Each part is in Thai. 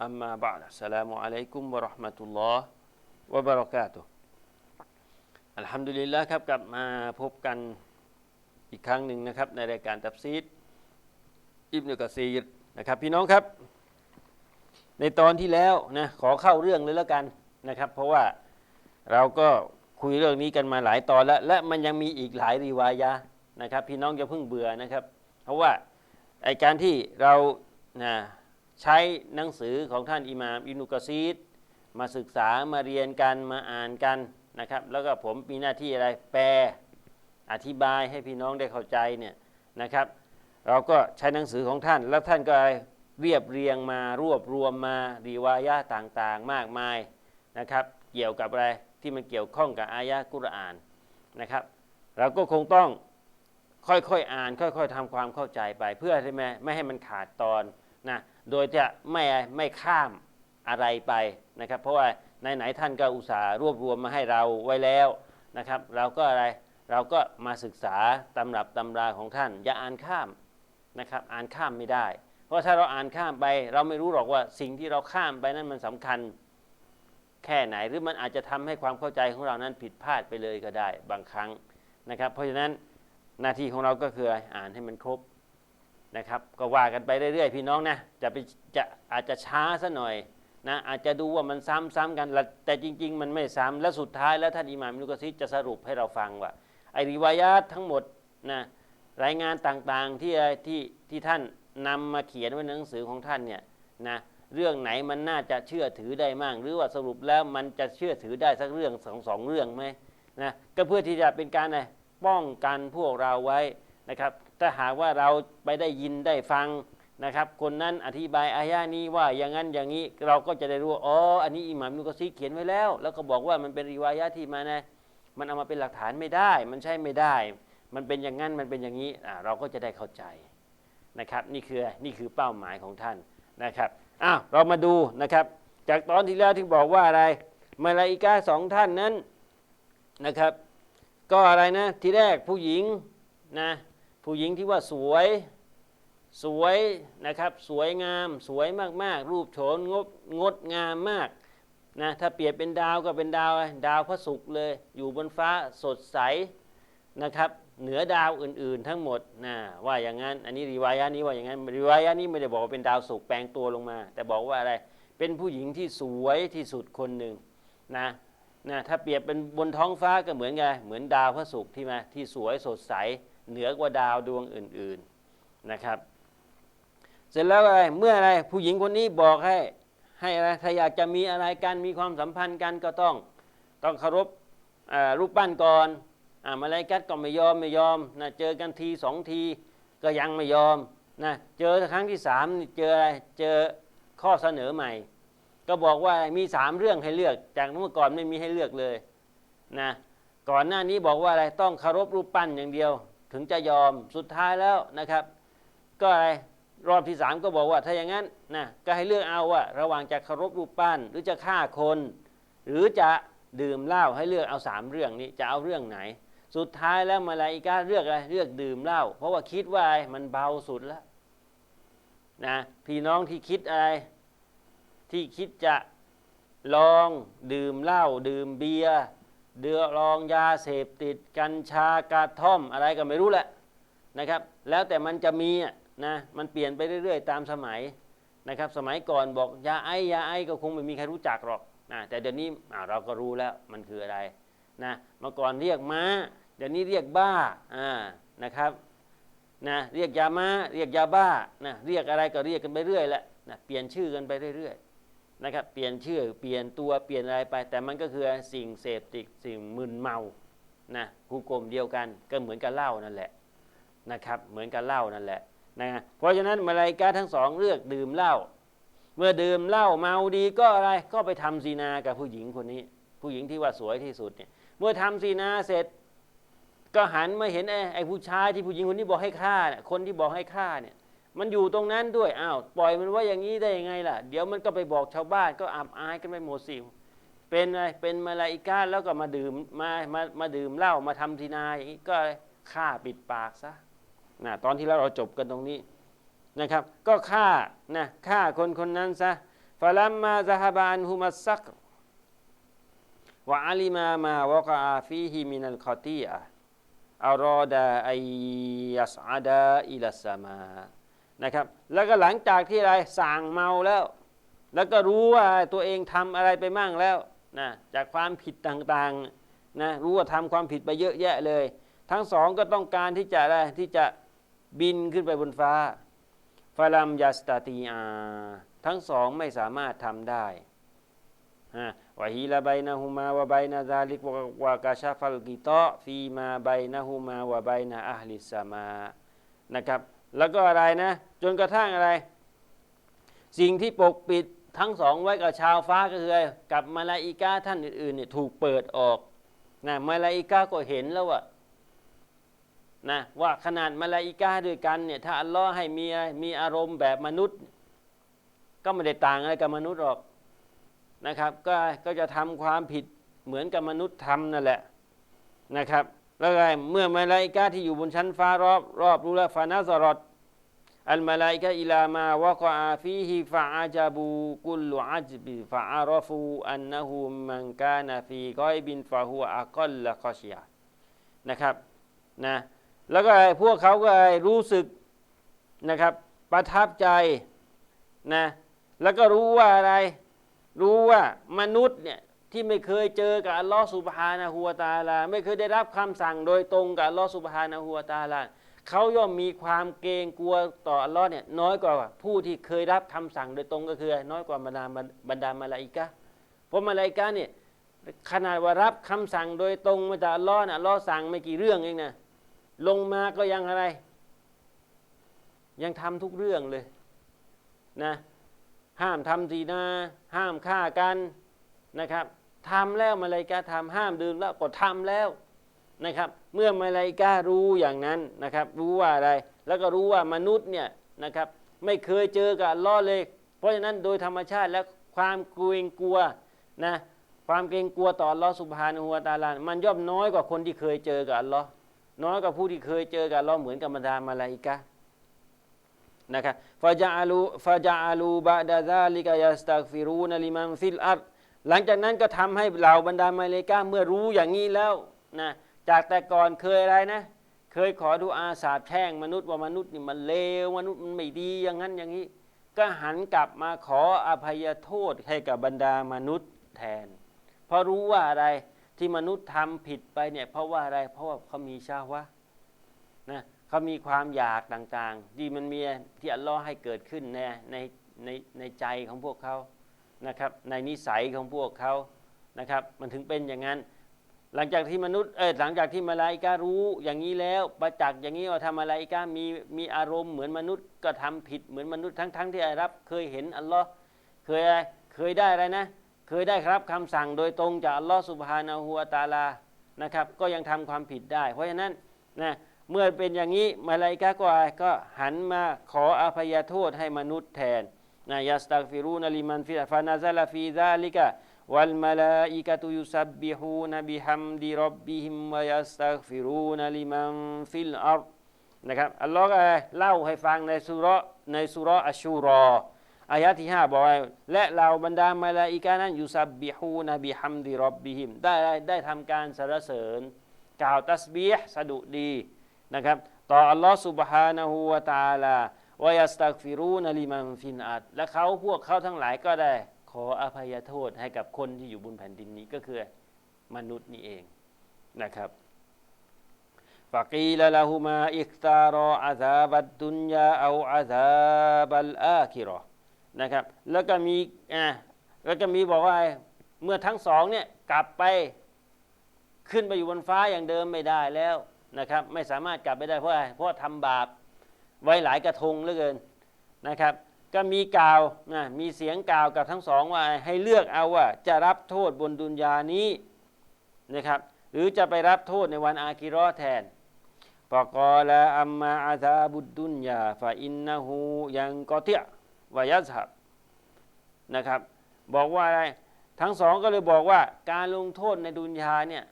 อัมมาบะอัสสลามุอะลัยกุมวะราะห์มะตุลลอฮ์วะบะเราะกาตุอัลฮัมดุลิลละครับกลับมาพบกันอีกครั้งหนึ่งนะครับ ในรายการตับซีดอิบนุกะซีดนะครับ พี่น้องครับ ในตอนที่แล้วนะขอเข้าเรื่องเลยแล้วกันนะครับ เพราะว่าเราก็คุยเรื่องนี้กันมาหลายตอนแล้ว และมันยังมีอีกหลายรีวายะนะครับ พี่น้องอย่าเพิ่งเบื่อนะครับ เพราะว่าไอการที่เรานะ ใช้หนังสือของท่านอิหม่ามอินุกะซีดมาศึกษามาเรียนกันมาอ่านกันนะครับ แล้วก็ผมมีหน้าที่อะไรแปลอธิบายให้พี่น้องได้เข้าใจเนี่ยนะครับ เราก็ใช้หนังสือของท่าน แล้วท่านก็เรียบเรียงมารวบรวมมารีวายะต่างๆ มากมายนะครับ เกี่ยวกับอะไรที่มันเกี่ยวข้องกับอายะกุรอานนะครับ เราก็คงต้องค่อยๆอ่าน ค่อย ๆทำความเข้าใจไป เพื่อที่ไหมไม่ให้มันขาดตอน นะโดยจะไม่ไม่ข้ามอะไรไปนะครับ เพราะว่าไหนๆท่านก็อุตส่าห์รวบรวมมาให้เราไว้แล้วนะครับ เราก็อะไรเราก็มาศึกษาตำรับตำราของท่าน อย่าอ่านข้ามนะครับอ่านข้ามไม่ได้ เพราะถ้าเราอ่านข้ามไป เราไม่รู้หรอกว่าสิ่งที่เราข้ามไปนั้นมันสำคัญแค่ไหนหรือมันอาจจะทำให้ความเข้าใจของเรานั้นผิดพลาดไปเลยก็ได้บางครั้งนะครับ เพราะฉะนั้นหน้าที่ของเราก็คืออ่านให้มันครบ นะครับ ก็ว่ากันไปเรื่อยๆ พี่น้องนะจะไปจะอาจจะช้าซะหน่อยนะอาจจะดูว่ามันซ้ำๆกัน แต่จริง ๆ มันไม่ซ้ำและสุดท้ายแล้วท่านอิหม่ามอิบนุกซีรจะสรุปให้เราฟังว่าไอริวายาตทั้งหมดนะรายงานต่างๆที่ที่ที่ท่านนำมาเขียนไว้ในหนังสือของท่านเนี่ยนะเรื่องไหนมันน่าจะเชื่อถือได้มั่งหรือว่าสรุปแล้วมันจะเชื่อถือได้สักเรื่องสองสองเรื่องไหมนะก็เพื่อที่จะเป็นการอะไรป้องกันพวกเราไว้นะครับ ถ้าหากว่าเราไปได้ยินได้ฟังนะครับ คนนั้นอธิบายอายะนี้ว่าอย่างนั้นอย่างนี้เราก็จะได้รู้อ๋ออันนี้อิหม่ามนุกซีเขียนไว้แล้ว แล้วก็บอกว่ามันเป็นริวายะที่มานะมันเอามาเป็นหลักฐานไม่ได้ มันใช่ไม่ได้ มันเป็นอย่างนั้นมันเป็นอย่างนี้เราก็จะได้เข้าใจนะครับนี่คือนี่คือเป้าหมายของท่านนะครับอ้าวเรามาดูนะครับ จากตอนที่แล้วที่บอกว่าอะไรมาลาอิกาสองท่านนั้นนะครับ ก็อะไรนะที่แรกผู้หญิงนะ ผู้หญิงที่ว่าสวย สวยนะครับ สวยงาม สวยมาก ๆ รูปโฉนงดงดงามมากนะถ้าเปรียบเป็นดาวก็เป็นดาว ดาวพระศุกร์เลย อยู่บนฟ้าสดใสนะครับ เหนือดาวอื่น ๆ ทั้งหมดนะว่าอย่างนั้น อันนี้รีวายะนี้ว่าอย่างนั้นรีวายะนี้ไม่ได้บอกว่าเป็นดาวศุกร์แปลงตัวลงมา แต่บอกว่าอะไรเป็นผู้หญิงที่สวยที่สุดคนหนึ่งนะนะถ้าเปรียบเป็นบนท้องฟ้าก็เหมือนไงเหมือนดาวพระศุกร์ที่มาที่สวยสดใส เหนือกว่าดาวดวงอื่น ๆนะครับ เสร็จแล้วอะไรเมื่ออะไรผู้หญิงคนนี้บอกให้ให้อะไรถ้าอยากจะมีอะไรกันมีความสัมพันธ์กันก็ต้องต้องเคารพรูปปั้นก่อนอ่ามาลายกัดก็ไม่ยอมไม่ยอมนะเจอกันทีสองทีก็ยังไม่ยอมนะเจอครั้งที่สามเจออะไรเจอข้อเสนอใหม่ ก็บอกว่ามีสามเรื่องให้เลือก จากเมื่อก่อนไม่มีให้เลือกเลยนะก่อนหน้านี้บอกว่าอะไรต้องเคารพรูปปั้นอย่างเดียว ถึงจะยอมสุดท้ายแล้วนะครับ ก็อะไรรอบที่สามก็บอกว่าถ้าอย่างนั้นนะก็ให้เลือกเอาว่า ระหว่างจะเคารพรูปปั้น หรือจะฆ่าคน หรือจะดื่มเหล้าให้เลือกเอาสามเรื่องนี้จะเอาเรื่องไหน สุดท้ายแล้วมาลาอิกาเลือกอะไรเลือกดื่มเหล้าเพราะว่าคิดว่าอะไรมันเบาสุดแล้วนะพี่น้องที่คิดอะไร ที่คิดจะลองดื่มเหล้าดื่มเบียร์ เดือลองยาเสพติด กัญชากระท่อมอะไรก็ไม่รู้แหละนะครับ แล้วแต่มันจะมีนะมันเปลี่ยนไปเรื่อย ๆ ตามสมัยนะครับ สมัยก่อนบอกยาไอยาไอก็คงไม่มีใครรู้จักหรอกนะแต่เดี๋ยวนี้เราก็รู้แล้วมันคืออะไรนะเมื่อก่อนเรียกม้า เดี๋ยวนี้เรียกบ้าอ่านะครับนะเรียกยาม้า เรียกยาบ้านะเรียกอะไรก็เรียกกันไปเรื่อยแหละนะเปลี่ยนชื่อกันไปเรื่อยๆ นะครับเปลี่ยนชื่อเปลี่ยนตัวเปลี่ยนอะไรไป แต่มันก็คือสิ่งเสพติดสิ่งมึนเมานะหูกลมเดียวกันก็เหมือนกับเหล้านั่นแหละนะครับเหมือนกับเหล้านั่นแหละนะเพราะฉะนั้นมาลายกาทั้งสองเลือกดื่มเหล้าเมื่อดื่มเหล้าเมาดีก็อะไรก็ไปทำซีนากับผู้หญิงคนนี้ ผู้หญิงที่ว่าสวยที่สุดเนี่ยเมื่อทำซีนาเสร็จ ก็หันมาเห็นไอ้ไอ้ผู้ชายที่ผู้หญิงคนนี้บอกให้ฆ่าเนี่ยคนที่บอกให้ฆ่าเนี่ย มันอยู่ตรงนั้นด้วยอ้าวปล่อยมันไว้อย่างนี้ได้ยังไงล่ะ เดี๋ยวมันก็ไปบอกชาวบ้านก็อับอายกันไปหมดสิเป็นอะไรเป็นมาลาอิกาแล้วก็มาดื่มมามามาดื่มเหล้ามาทำทีนาอย่างนี้ก็ฆ่าปิดปากซะนะตอนที่เราเราจบกันตรงนี้นะครับ ก็ฆ่านะฆ่าคนคนนั้นซะฟาลัมมาซะฮบานฮุมัสซักวะอาลิมามาวะกอาฟีฮิมินัลคอตีอะอารอดาไอยัสอาดาอิลัสมา นะครับ แล้วก็หลังจากที่อะไรสั่งเมาแล้ว แล้วก็รู้ว่าตัวเองทำอะไรไปมั่งแล้วนะจากความผิดต่างๆนะรู้ว่าทำความผิดไปเยอะแยะเลย ทั้งสองก็ต้องการที่จะอะไรที่จะบินขึ้นไปบนฟ้าฟาลัมยัสตาตีอาทั้งสองไม่สามารถทำได้ฮะวะฮีลาไบนะฮูมาวะไบนะซาลิกวะกาชาฟัลกิตอฟีมาไบนะฮูมาวะไบนะอัลลิสมานะครับ แล้วก็อะไรนะ จนกระทั่งอะไร สิ่งที่ปกปิดทั้งสองไว้กับชาวฟ้าก็คือกับมาลาอิกาท่านอื่นๆเนี่ยถูกเปิดออกนะมาลาอิกาก็เห็นแล้วว่านะว่าขนาดมาลาอิกาด้วยกันเนี่ยถ้าอัลลอฮ์ให้มีมีอารมณ์แบบมนุษย์ ก็ไม่ได้ต่างอะไรกับมนุษย์หรอกนะครับ ก็ก็จะทำความผิดเหมือนกับมนุษย์ทำนั่นแหละนะครับ แล้วไงเมื่อมาลาอิกาที่อยู่บนชั้นฟ้ารอบรอบรู้แล้วฟานาซารอดอัลมาลาอิกะอิลามาวะกอาฟีฮิฟะอาจาบูกุลอัจบิฟะอารฟูอันนะฮูมันกานะฟีกอยบินฟะฮูอักลละกอชิยานะครับนะแล้วก็พวกเขาก็รู้สึกนะครับประทับใจนะแล้วก็รู้ว่าอะไร รู้ว่ามนุษย์เนี่ย ที่ไม่เคยเจอกับอัลลอฮ์สุบฮานะฮูวตาลา ไม่เคยได้รับคำสั่งโดยตรงกับอัลลอฮ์สุบฮานะฮูวตาลาเขาย่อมมีความเกรงกลัวต่ออัลลอฮ์เนี่ยน้อยกว่าผู้ที่เคยรับคำสั่งโดยตรงก็คือ น้อยกว่าบรรดาบรรดามาลาอิกะเพราะมาลาอิกะเนี่ยขนาดว่ารับคำสั่งโดยตรงมาจากอัลลอฮ์นะอัลลอฮ์สั่งไม่กี่เรื่องเองนะลงมาก็ยังอะไร ยังทำทุกเรื่องเลยนะห้ามทำดีนาห้ามฆ่ากันนะครับ ทำแล้วมาลาอิกะห์ทำห้ามดื่มแล้วก็ทำแล้วนะครับ เมื่อมาลาอิกะห์รู้อย่างนั้นนะครับ รู้ว่าอะไร แล้วก็รู้ว่ามนุษย์เนี่ยนะครับ ไม่เคยเจอกับลลอเลย เพราะฉะนั้นโดยธรรมชาติและความเกรงกลัวนะความเกรงกลัวต่อลลอสุบฮานะฮูวตาลามันย่อมน้อยกว่าคนที่เคยเจอกับอัลลอฮ์น้อยกว่าผู้ที่เคยเจอกับอัลลอฮ์เหมือนกับบรรดามาลาอิกะนะครับฟาจาลูฟาจาลูบะดาซาลิกายาสตักฟิรูนลิมันฟิลอัร หลังจากนั้นก็ทำให้เหล่าบรรดามาเลกาเมื่อรู้อย่างนี้แล้วนะจากแต่ก่อนเคยอะไรนะ เคยขอดูอาสาบแช่งมนุษย์ว่ามนุษย์นี่มันเลวมนุษย์มันไม่ดีอย่างนั้นอย่างนี้ ก็หันกลับมาขออภัยโทษให้กับบรรดามนุษย์แทน เพราะรู้ว่าอะไรที่มนุษย์ทำผิดไปเนี่ยเพราะว่าอะไรเพราะว่าเขามีชาวะนะเขามีความอยากต่างๆ ที่มันมีที่อัลลอฮ์ให้เกิดขึ้นในในในในใจของพวกเขา นะครับในนิสัยของพวกเขานะครับมันถึงเป็นอย่างนั้น หลังจากที่มนุษย์เออหลังจากที่มาลาอิการู้อย่างนี้แล้วประจักษ์อย่างนี้ว่าทำมาลาอิกามีมีอารมณ์เหมือนมนุษย์ก็ทำผิดเหมือนมนุษย์ทั้งๆทที่ได้รับ เคยเห็นอัลลอฮ์เคยอะไรเคยได้อะไรนะเคยได้ครับคำสั่งโดยตรงจากอัลลอฮ์สุบฮานาหัวตาลานะครับก็ยังทำความผิดได้ เพราะฉะนั้นนะเมื่อเป็นอย่างนี้มาลาอิกาก็ก็หันมาขออภัยโทษให้มนุษย์แทน นะยัสตักฟิรูนลิมันฟิฟานาซาลฟีซาลิกะวัลมาลาอิกะตุยุสับบิฮูนบิฮัมดิรับบิฮิมวยัสตักฟิรูนลิมันฟิลอัรนะครับอัลลอฮ์เล่าให้ฟังในสุรในสุรอัชูรออายะที่ 5 บอกว่าและเหล่าบรรดามาลาอิกานั้นยูซับบิฮูนบิฮัมดิรับบิฮิมได้ได้ทำการสรรเสริญ กล่าวตัสบีฮสะดุดีนะครับ ต่ออัลลอฮ์ سبحانه และ تعالى วยัสตักฟิรูนลิมันฟินอัดและเขาพวกเขาทั้งหลายก็ได้ขออภัยโทษให้กับคนที่อยู่บนแผ่นดินนี้ก็คือมนุษย์นี่เองนะครับฟากีลละหูมาอิกตารออาซาบัดดุนยาเอาอาซาบัลอาคิรอนะครับแล้วก็มีอ่าแล้วก็มีบอกว่าเมื่อทั้งสองเนี่ยกลับไปขึ้นไปอยู่บนฟ้าอย่างเดิมไม่ได้แล้วนะครับ ไม่สามารถกลับไปได้เพราะอะไรเพราะทำบาป ไว้หลายกระทงเหลือเกินนะครับ ก็มีกล่าวนะมีเสียงกล่าวกับทั้งสองว่าให้เลือกเอาว่าจะรับโทษบนดุนยานี้นะครับ หรือจะไปรับโทษในวันอาคิรอแทนฟะกอลาอัมมาอาซาบุดดุนยาฟะอินนะฮูยังกอเตียวายัสฮับนะครับ บอกว่าอะไรทั้งสองก็เลยบอกว่าการลงโทษในดุนยาเนี่ย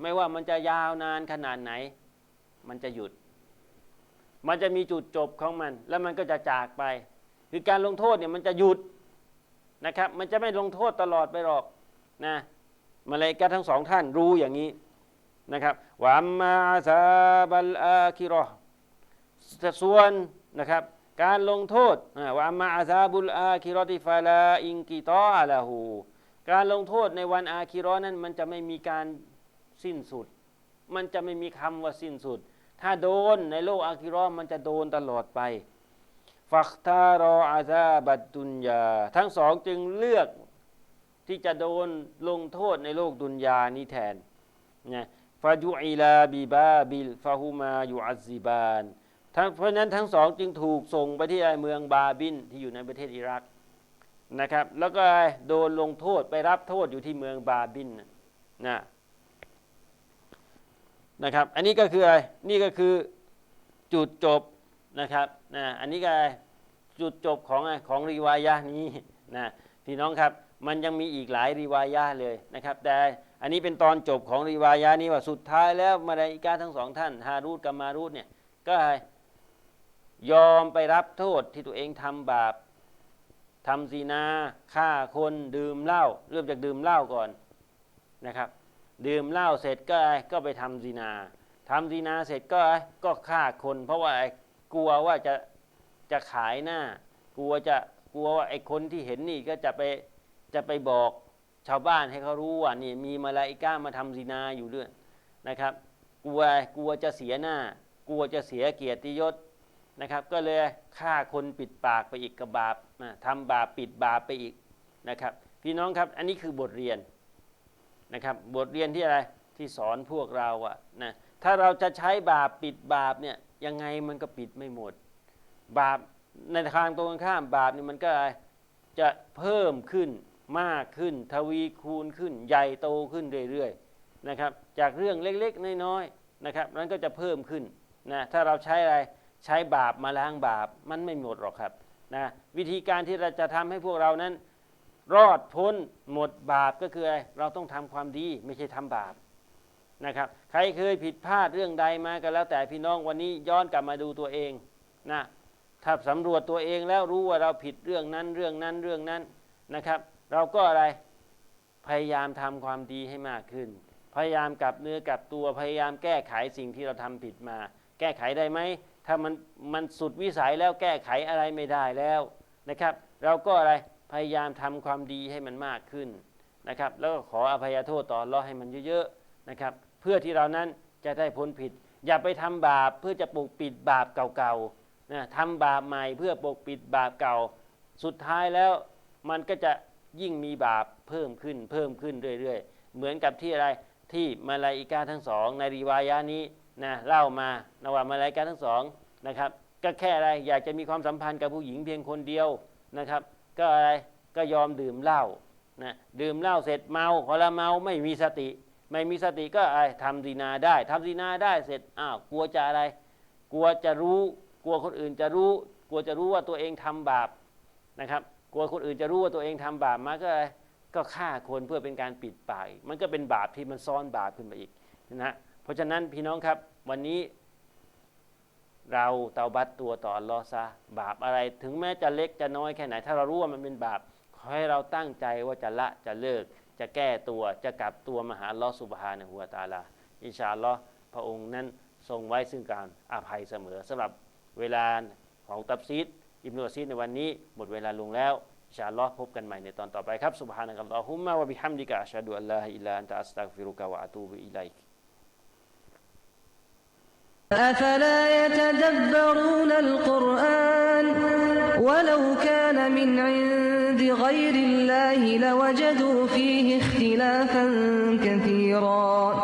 ไม่ว่ามันจะยาวนานขนาดไหน มันจะหยุด มันจะมีจุดจบของมัน แล้วมันก็จะจากไป คือการลงโทษเนี่ยมันจะหยุดนะครับ มันจะไม่ลงโทษตลอดไปหรอกนะมาเลยกาทั้งสองท่านรู้อย่างนี้นะครับวามมาซาบัลอาคิรอส่วนนะครับ การลงโทษอ่าวามาอาซาบุลอาคิรอติฟาลาอิงกิตออะละหูการลงโทษในวันอาคิรอนั้น มันจะไม่มีการสิ้นสุด มันจะไม่มีคำว่าสิ้นสุด ถ้าโดนในโลกอาคิรอมันจะโดนตลอดไป ฟักตารออาซาบัดดุนยา ทั้งสองจึงเลือกที่จะโดนลงโทษในโลกดุนยานี้แทนนะฟาจุอิลาบิบาบิลฟาฮูมาอยูอัซซิบานทั้งเพราะนั้นทั้งสองจึงถูกส่งไปที่เมืองบาบินที่อยู่ในประเทศอิรักนะครับ แล้วก็โดนลงโทษไปรับโทษอยู่ที่เมืองบาบินนะ นะครับ อันนี้ก็คืออะไร นี่ก็คือจุดจบนะครับนะอันนี้ก็จุดจบของของรีวายะนี้นะพี่น้องครับมันยังมีอีกหลายรีวายะเลยนะครับ แต่อันนี้เป็นตอนจบของรีวายะนี้ว่าสุดท้ายแล้วมาลาอิกาทั้งสองท่านฮารูดกับมารูดเนี่ยก็ยอมไปรับโทษที่ตัวเองทำบาปทำซีนาฆ่าคนดื่มเหล้าเริ่มจากดื่มเหล้าก่อนนะครับ ดื่มเหล้าเสร็จก็ก็ไปทำซีนาทำซีนาเสร็จก็ก็ฆ่าคน เพราะว่ากลัวว่าจะจะขายหน้า กลัวจะกลัวว่าไอ้คนที่เห็นนี่ก็จะไปจะไปบอกชาวบ้านให้เขารู้ว่านี่มีมาลาอิก้ามาทำซีนาอยู่ด้วยนะครับ กลัวกลัวจะเสียหน้า กลัวจะเสียเกียรติยศนะครับ ก็เลยฆ่าคนปิดปากไปอีกกับบาปทำบาปปิดบาปไปอีกนะครับ พี่น้องครับอันนี้คือบทเรียน นะครับ บทเรียนที่อะไรที่สอนพวกเราอะนะถ้าเราจะใช้บาปปิดบาปเนี่ยยังไงมันก็ปิดไม่หมด บาปในทางตรงกันข้ามบาปนี่มันก็จะเพิ่มขึ้นมากขึ้น ทวีคูณขึ้น ใหญ่โตขึ้นเรื่อยๆนะครับ จากเรื่องเล็กๆ น้อยๆนะครับนั้นก็จะเพิ่มขึ้นนะถ้าเราใช้อะไรใช้บาปมาล้างบาปมันไม่หมดหรอกครับนะวิธีการที่เราจะทำให้พวกเรานั้น รอดพ้นหมดบาปก็คืออะไรเราต้องทำความดีไม่ใช่ทำบาปนะครับใครเคยผิดพลาดเรื่องใดมาก็แล้วแต่พี่น้องวันนี้ย้อนกลับมาดูตัวเองนะถ้าสำรวจตัวเองแล้วรู้ว่าเราผิดเรื่องนั้นเรื่องนั้นเรื่องนั้นนะครับ เราก็อะไรพยายามทำความดีให้มากขึ้น พยายามกลับเนื้อกลับตัวพยายามแก้ไขสิ่งที่เราทำผิดมา แก้ไขได้ไหมถ้ามันมันสุดวิสัยแล้วแก้ไขอะไรไม่ได้แล้วนะครับ เราก็อะไร พยายามทำความดีให้มันมากขึ้นนะครับ แล้วก็ขออภัยโทษต่อรอให้มันเยอะๆนะครับ เพื่อที่เรานั้นจะได้พ้นผิด อย่าไปทำบาปเพื่อจะปกปิดบาปเก่าๆนะทำบาปใหม่เพื่อปกปิดบาปเก่า สุดท้ายแล้วมันก็จะยิ่งมีบาปเพิ่มขึ้น เพิ่มขึ้นเรื่อยๆ เหมือนกับที่อะไรที่มาลาอิกาทั้งสอง ในรีวายานี้นะเล่ามานว่ามาลาอิกาทั้งสองนะครับ ก็แค่อะไรอยากจะมีความสัมพันธ์กับผู้หญิงเพียงคนเดียวนะครับ ก็อะไรก็ยอมดื่มเหล้านะดื่มเหล้าเสร็จเมาพอละเมาไม่มีสติ ไม่มีสติก็อะไรทำดีนาได้ทำดีนาได้เสร็จอ้าวกลัวจะอะไร กลัวจะรู้ กลัวคนอื่นจะรู้ กลัวจะรู้ว่าตัวเองทำบาปนะครับ กลัวคนอื่นจะรู้ว่าตัวเองทำบาปมาก็อะไรก็ฆ่าคนเพื่อเป็นการปิดปากมันก็เป็นบาปที่มันซ้อนบาปขึ้นมาอีกนะเพราะฉะนั้นพี่น้องครับวันนี้ เราเตาบัตตัวต่อลอซะบาปอะไร ถึงแม้จะเล็กจะน้อยแค่ไหน ถ้าเรารู้ว่ามันเป็นบาป ขอให้เราตั้งใจว่าจะละจะเลิก จะแก้ตัวจะกลับตัวมาหาลอสุบฮานะฮูวตาลา อินชาลอพระองค์นั้นทรงไว้ซึ่งการอภัยเสมอสำหรับเวลาของตับซีดอิบนุซีดในวันนี้หมดเวลาลงแล้วอินชาลอพบกันใหม่ในตอนต่อไปครับสุบฮานะกัลลอฮุมมะวะบิฮัมดิกะอัชฮะดุอัลลาฮะอิลลาอันตะอัสตัฆฟิรุกะวะอะตูบุอิลัยก أفلا يتدبرون القرآن ولو كان من عند غير الله لوجدوا فيه اختلافا كثيرا.